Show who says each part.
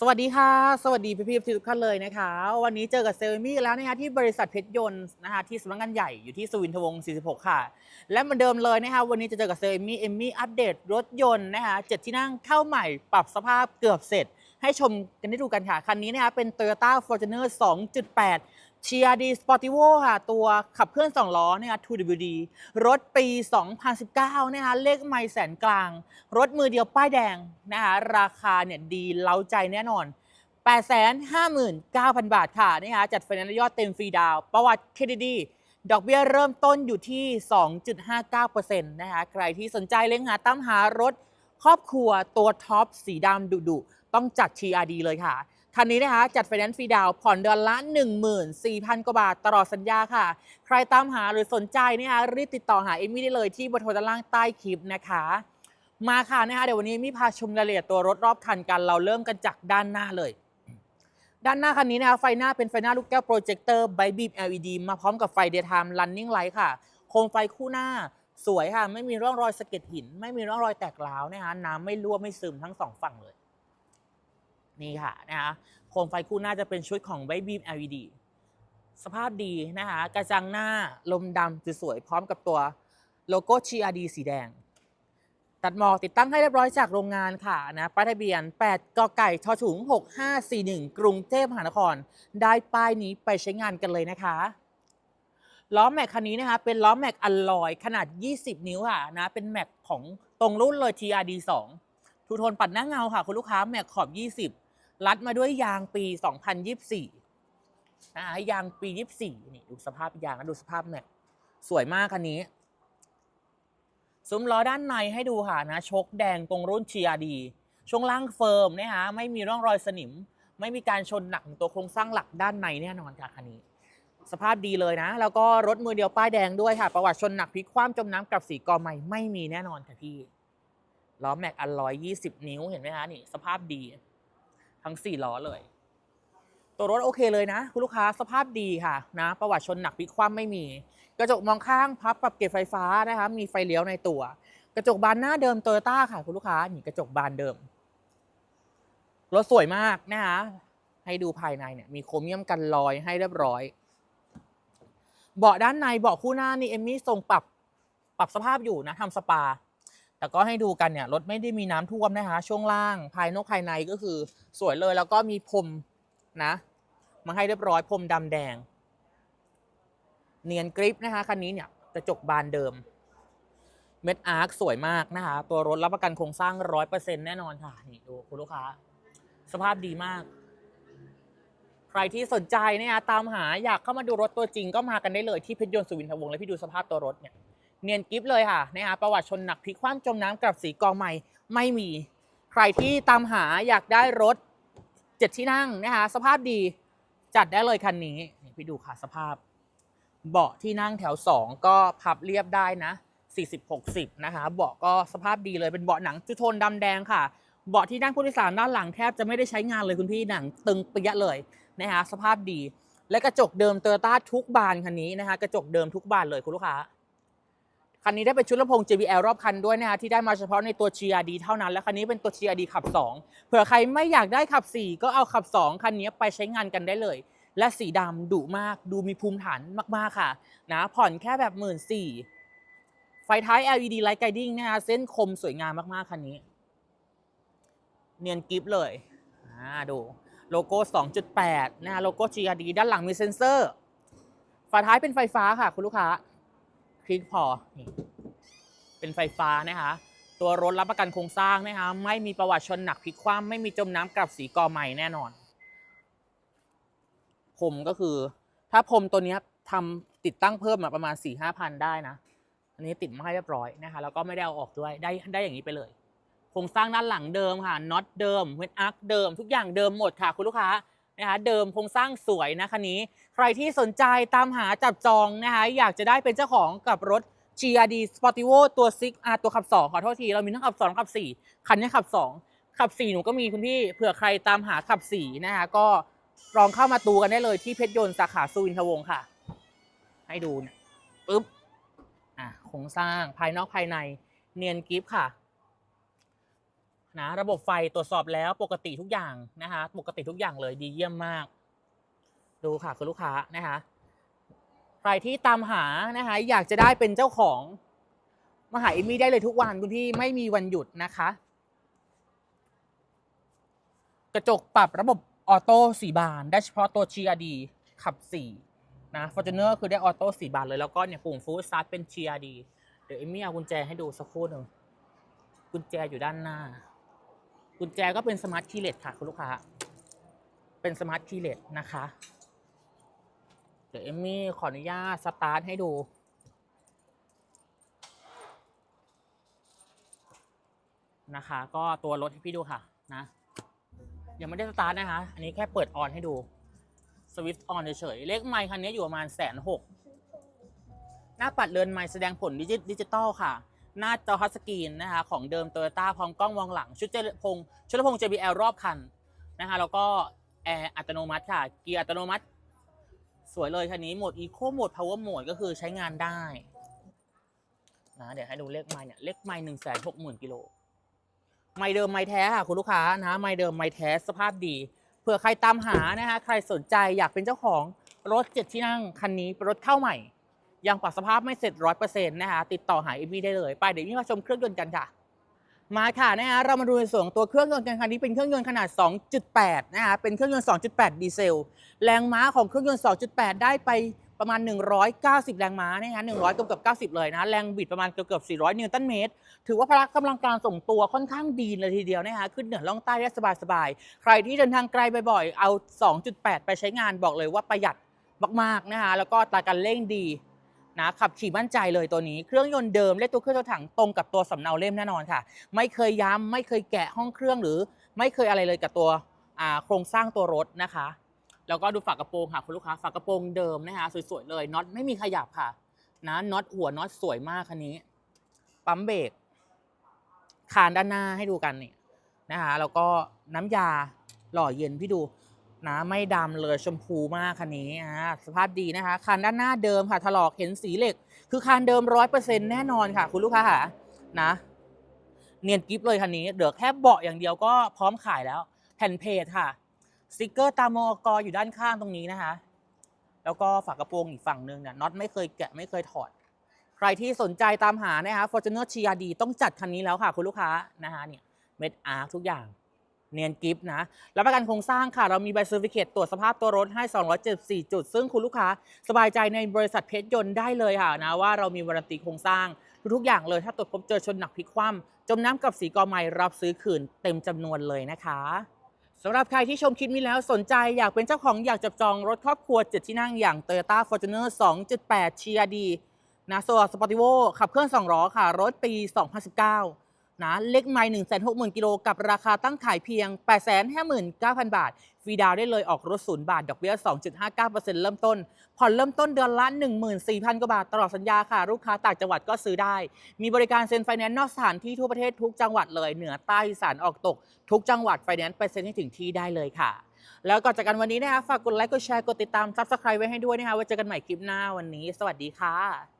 Speaker 1: สวัสดีค่ะ สวัสดีพี่พี่ๆทุกท่านเลยนะคะ วันนี้เจอกับเซลมี่แล้วนะคะที่บริษัทเพชรยนต์นะคะที่สำนักงานใหญ่อยู่ที่สุวินทวงศ์46 ค่ะ และเหมือนเดิมเลยนะคะวันนี้จะเจอกับเซลมี่เอมมี่อัปเดตรถยนต์นะคะเจ็ดที่นั่งเข้าใหม่ปรับสภาพเกือบเสร็จ ให้ชมกันได้ดูกันค่ะ คันนี้นะคะเป็น Toyota Fortuner 2.8 TRD Sportivo ค่ะ ตัวขับเคลื่อน 2 ล้อนะคะ 2WD รถปี 2019 นะคะ เลขไม่แสนกลาง รถมือเดียวป้ายแดงนะคะ ราคาเนี่ยดีเล้าใจแน่นอน 859,000 บาทค่ะนะคะ จัดไฟแนนซ์ยอดเต็มฟรีดาว ประวัติเครดิตดี ดอกเบี้ยเริ่มต้นอยู่ที่ 2.59%นะคะ ใครที่สนใจเล็งหาตามหารถครอบครัวตัวท็อปสีดำดุๆต้องจัด TRD เลยค่ะ คันนี้นะคะจัดไฟแนนซ์ฟรีดาวน์ผ่อนเดือนละ 14,000 กว่าบาทตลอดสัญญาค่ะ ใครตามหาหรือสนใจนะคะรีบติดต่อหาเอมมี่ได้เลยที่เบอร์โทรด้านล่างใต้คลิปนะคะ มาค่ะนะคะเดี๋ยววันนี้มี่พาชมรายละเอียดตัวรถรอบคันกัน เราเริ่มกันจากด้านหน้าเลย ด้านหน้าคันนี้นะคะไฟหน้าเป็นไฟหน้าลูกแก้วโปรเจคเตอร์ไบบีม LED มาพร้อมกับไฟ Daytime Running Light ค่ะโคมไฟคู่หน้าสวยค่ะ ไม่มีร่องรอยสะเก็ดหิน ไม่มีร่องรอยแตกร้าวนะคะน้ำไม่รั่วไม่ซึมทั้งสองฝั่งเลย นี่ค่ะนะคะโคมไฟคู่หน้าจะเป็นชุดของ b y Beam LED สภาพดีนะคะกระจังหน้าลมดำสวยๆพร้อมกับตัวโลโก้ GRD สีแดง ตัดหมอกติดตั้งให้เรียบร้อยจากโรงงานค่ะนะป้ายทะเบียน 8กไก่ทอถุง 6541 กรุงเทพมหานคร ได้ป้ายนี้ไปใช้งานกันเลยนะคะล้อแม็กคันนี้นะคะเป็นล้อแม็กอลลอยขนาด 20 นิ้วค่ะนะเป็นแม็กของตรงรุ่นเลย TRD 2ทูโทนปัดหน้าเงาค่ะ คุณลูกค้าแม็กขอบ 20 รัดมาด้วยยางปี 2024นะคะยางปี 24 นี่ดูสภาพยางแล้วดูสภาพแม็กสวยมากคันนี้ ซุ้มล้อด้านในให้ดูค่ะนะชกแดงตรงรุ่น TRD ช่วงล่างเฟิร์มนะคะไม่มีร่องรอยสนิม ไม่มีการชนหนักของตัวโครงสร้างหลักด้านในแน่นอนค่ะคันนี้ สภาพดีเลยนะ แล้วก็รถมือเดียวป้ายแดงด้วยค่ะ ประวัติชนหนักพลิกคว่ำจมน้ำกับสีกอใหม่ไม่มีแน่นอนค่ะพี่ล้อแม็กอันร้อยยี่สิบนิ้วเห็นไหมคะนี่สภาพดี ทั้งสี่ล้อเลย ตัวรถโอเคเลยนะ คุณลูกค้าสภาพดีค่ะนะประวัติชนหนักพลิกคว่ำไม่มี กระจกมองข้างพับปรับเก็บไฟฟ้านะคะมีไฟเลี้ยวในตัว กระจกบานหน้าเดิมโตโยต้าค่ะ คุณลูกค้านี่กระจกบานเดิมรถสวยมากนะคะให้ดูภายในเนี่ยมีโครเมียมกันรอยให้เรียบร้อย เบาะด้านในเบาะคู่หน้านี่เอมมี่ทรงปรับปรับสภาพอยู่นะทำสปา แต่ก็ให้ดูกันเนี่ยรถไม่ได้มีน้ำท่วมนะคะช่วงล่างภายนอกภายในก็คือ สวยเลยแล้วก็มีพรมนะ มาให้เรียบร้อยพรมดำแดง เนียนกริปนะคะคันนี้เนี่ยกระจกบานเดิมเม็ดอาร์คสวยมากนะคะตัวรถรับประกันโครงสร้างร้อยเปอร์เซ็นต์แน่นอนค่ะนี่ดูคุณลูกค้า สภาพดีมาก ใครที่สนใจเนี่ยตามหาอยากเข้ามาดูรถตัวจริงก็มากันได้เลยที่เพชรยนต์สุวินทวงศ์และพี่ดูสภาพตัวรถเนี่ย เนียนกิฟเลยค่ะนะคะประวัติชนหนักพลิกคว่ำจมน้ำกับสีกองใหม่ไม่มี ใครที่ตามหาอยากได้รถเจ็ดที่นั่งนะคะสภาพดีจัดได้เลยคันนี้นี่พี่ดูค่ะสภาพ เบาะที่นั่งแถว 2 ก็พับเรียบได้นะ 40-60 นะคะ เบาะก็สภาพดีเลยเป็นเบาะหนังจุโทนดำแดงค่ะ เบาะที่นั่งผู้โดยสารด้านหลังแทบจะไม่ได้ใช้งานเลยคุณพี่หนังตึงเปียะเลยนะคะสภาพดี และกระจกเดิมเตอร์ต้าทุกบานคันนี้นะคะกระจกเดิมทุกบานเลยคุณลูกค้า คันนี้ได้เป็นชุดลำโพง JBL รอบคันด้วยนะคะที่ได้มาเฉพาะในตัว GRD เท่านั้น และคันนี้เป็นตัว GRD ขับ 2 เผื่อใครไม่อยากได้ขับ 4 ก็เอาขับ 2 คันนี้ไปใช้งานกันได้เลย และสีดำดุมากดูมีภูมิฐานมากๆค่ะนะผ่อนแค่แบบหมื่นสี่ไฟท้าย LED Light Guiding นะคะเส้นคมสวยงามมากๆคันนี้ เนียนกิฟเลยอ่าดูโลโก้ 2.8นะคะโลโก้ GRD ด้านหลังมีเซ็นเซอร์ ฝาท้ายเป็นไฟฟ้าค่ะคุณลูกค้า คลิกพอนี่เป็นไฟฟ้านะคะ ตัวรถรับประกันโครงสร้างนะคะ ไม่มีประวัติชนหนักพลิกคว่ำไม่มีจมน้ำกับสีกอใหม่แน่นอนพรมก็คือ ถ้าพรมตัวนี้ทำติดตั้งเพิ่มมาประมาณ4ี่ห้าพันได้นะ อันนี้ติดมาให้เรียบร้อยนะคะ แล้วก็ไม่ได้เอาออกด้วยได้ได้อย่างนี้ไปเลยโครงสร้างด้านหลังเดิมค่ะน็อตเดิมเวทอาร์คเดิม ทุกอย่างเดิมหมดค่ะคุณลูกค้า นะคะเดิมโครงสร้างสวยนะคันนี้ ใครที่สนใจตามหาจับจองนะคะอยากจะได้เป็นเจ้าของกับรถ GRD Sportivo ตัวซิกอาตัวขับ 2 ขอโทษที เรามีทั้งขับ 2 ขับ 4 คันนี้ขับ 2 ขับ 4 หนูก็มีคุณพี่เผื่อใครตามหาขับ 4 นะคะก็ลองเข้ามาตูกันได้เลยที่เพชรยนต์สาขาสุวินทวงศ์ค่ะ ให้ดูเนี่ยปึ๊บอะโครงสร้างภายนอกภายในเนียนกิฟค่ะ นะระบบไฟตรวจสอบแล้วปกติทุกอย่างนะคะปกติทุกอย่างเลยดีเยี่ยมมาก ดูค่ะคุณลูกค้านะคะใครที่ตามหานะคะอยากจะได้เป็นเจ้าของมาหาอมมี่ได้เลยทุกวันคุณพี่ไม่มีวันหยุดนะคะ กระจกปรับระบบออโต้สีบานได้เฉพาะตัว GRD ขับ4นะ Fortuner คือได้ออโต้สีบานเลยแล้วก็เนี่ยปุ่มฟู้ดสตาร์เป็น GRD เดี๋ยวเอมมี่เอากุญแจให้ดูสักครู่หนึ่งกุญแจอยู่ด้านหน้า กุญแจก็เป็นสมาร์ทคีย์เลสค่ะคุณลูกค้า เป็นสมาร์ทคีย์เลสนะคะ เดี๋ยวเอมมี่ขออนุญาตสตาร์ทให้ดู นะคะ ก็ตัวรถให้พี่ดูค่ะนะ ยังไม่ได้สตาร์ทนะคะ อันนี้แค่เปิดออนให้ดูสวิตช์ออนเฉยๆเลขไมค์คันนี้อยู่ประมาณแสนหกหน้าปัดเรือนไมค์แสดงผลดิจิตอลค่ะ หน้าจอทัชสกรีนนะคะของเดิมโตโยต้าพร้อมกล้องมองหลัง ชุดเจริญพงชุดลำโพง JBL รอบคันนะคะแล้วก็แอร์อัตโนมัติค่ะ เกียร์อัตโนมัติ สวยเลยคันนี้โหมด Eco โหมด Power Mode ก็คือใช้งานได้นะเดี๋ยวให้ดูเลขไมค์เนี่ยเลขไมค์หนึ่งแสนหกหมื่นกิโลไม้เดิมไม้แท้ค่ะคุณลูกค้านะไม้เดิมไม้แท้สภาพดีเผื่อใครตามหานะคะใครสนใจอยากเป็นเจ้าของรถเจ็ดที่นั่งคันนี้เป็นรถเข้าใหม่ ยังปรับสภาพไม่เสร็จร้อยเปอร์เซ็นต์นะคะติดต่อหาเอมี่ได้เลยไปเดี๋ยวนี้มาชมเครื่องยนต์กันค่ะ มาค่ะนะคะเรามาดูในส่วนตัวเครื่องยนต์กันคันนี้เป็นเครื่องยนต์ขนาด 2.8 นะคะเป็นเครื่องยนต์ 2.8 ดีเซล แรงม้าของเครื่องยนต์ 2.8 ได้ไปประมาณ 190 แรงม้านะคะ100เกือบเกือบ90 เลยนะ แรงบิดประมาณเกือบเกือบ400 นิวตันเมตร ถือว่าพละกำลังการส่งตัวค่อนข้างดีเลยทีเดียวนะคะขึ้นเหนือล่องใต้ได้สบายๆ ใครที่เดินทางไกลบ่อยๆ เอา 2.8 ไปใช้งานบอกเลยว่าประหยัดมากๆ นะคะแล้วก็ตาการเร่งดี นะขับขี่มั่นใจเลยตัวนี้ เครื่องยนต์เดิมและตัวเครื่องตัวถังตรงกับตัวสำเนาเล่มแน่นอนค่ะ ไม่เคยย้ำไม่เคยแกะห้องเครื่องหรือ ไม่เคยอะไรเลยกับตัวโครงสร้างตัวรถนะคะ แล้วก็ดูฝากระโปรงค่ะคุณลูกค้าฝากระโปรงเดิมนะคะสวยๆเลยน็อตไม่มีขยับค่ะนะน็อตหัวน็อตสวยมากคันนี้ ปั๊มเบรกคานด้านหน้าให้ดูกันนี่นะคะแล้วก็น้ำยาหล่อเย็นพี่ดู นะไม่ดำเลยชมพูมากคันนี้อ่าสภาพดีนะคะคานด้านหน้าเดิมค่ะถลอกเห็นสีเหล็ก คือคานเดิมร้อยเปอร์เซ็นแน่นอนค่ะ คุณลูกค้าค่ะนะ เนียนกิฟเลยคันนี้เดี๋ยวแค่เบาะอย่างเดียวก็พร้อมขายแล้ว แผ่นเพจค่ะสติกเกอร์ตามอกอยู่ด้านข้างตรงนี้นะคะ แล้วก็ฝากระโปรงอีกฝั่งหนึ่งเนี่ยน็อตไม่เคยแกะไม่เคยถอด ใครที่สนใจตามหานะคะ Fortuner TRD ต้องจัดคันนี้แล้วค่ะ คุณลูกค้านะคะเนี่ยเม็ดอาร์ทุกอย่าง เนียนกิฟนะรับประกันโครงสร้างค่ะ เรามีใบเซอร์ i ิเคตตรวจสภาพตัวรถให้ 274 จุด ซึ่งคุณลูกค้าสบายใจในบริษัทเพชรยนต์ได้เลยค่ะนะว่าเรามีวารันตีโครงสร้าง ทุกอย่างเลยถ้าตรวจพบเจอชนหนักพลิกคว่ำจมน้ำกับสีกอไม้รับซื้อคืนเต็มจำนวนเลยนะคะสำหรับใครที่ชมคลิปนี้แล้วสนใจอยากเป็นเจ้าของอยากจับจองรถครอบครัวเจ็ดที่นั่งอย่าง Toyota Fortuner 2.8 TRD นะโซลสปอร์ติโวขับเคลื่อน2ล้อค่ะ รถปี 2019 นะเล็กไมล์160,000กิโลกับราคาตั้งขายเพียง859,000บาท ฟรีดาวได้เลยออกรถศูนย์บาท ดอกเบี้ย 2.59%เริ่มต้น ผ่อนเริ่มต้นเดือนละ 14,000 กว่าบาท ตลอดสัญญาค่ะ ลูกค้าต่างจังหวัดก็ซื้อได้ มีบริการเซ็นไฟแนนซ์นอกสถานที่ทั่วประเทศทุกจังหวัดเลย เหนือใต้อีสานออกตก ทุกจังหวัดไฟแนนซ์ไปเซ็นให้ถึงที่ได้เลยค่ะ แล้วก่อนจากกันวันนี้นะคะฝากกดไลค์กดแชร์กดติดตามซับสไครต์ไว้ให้ด้วยนะคะไว้เจอกันใหม่คลิปหน้าวันนี้ สวัสดีค่ะ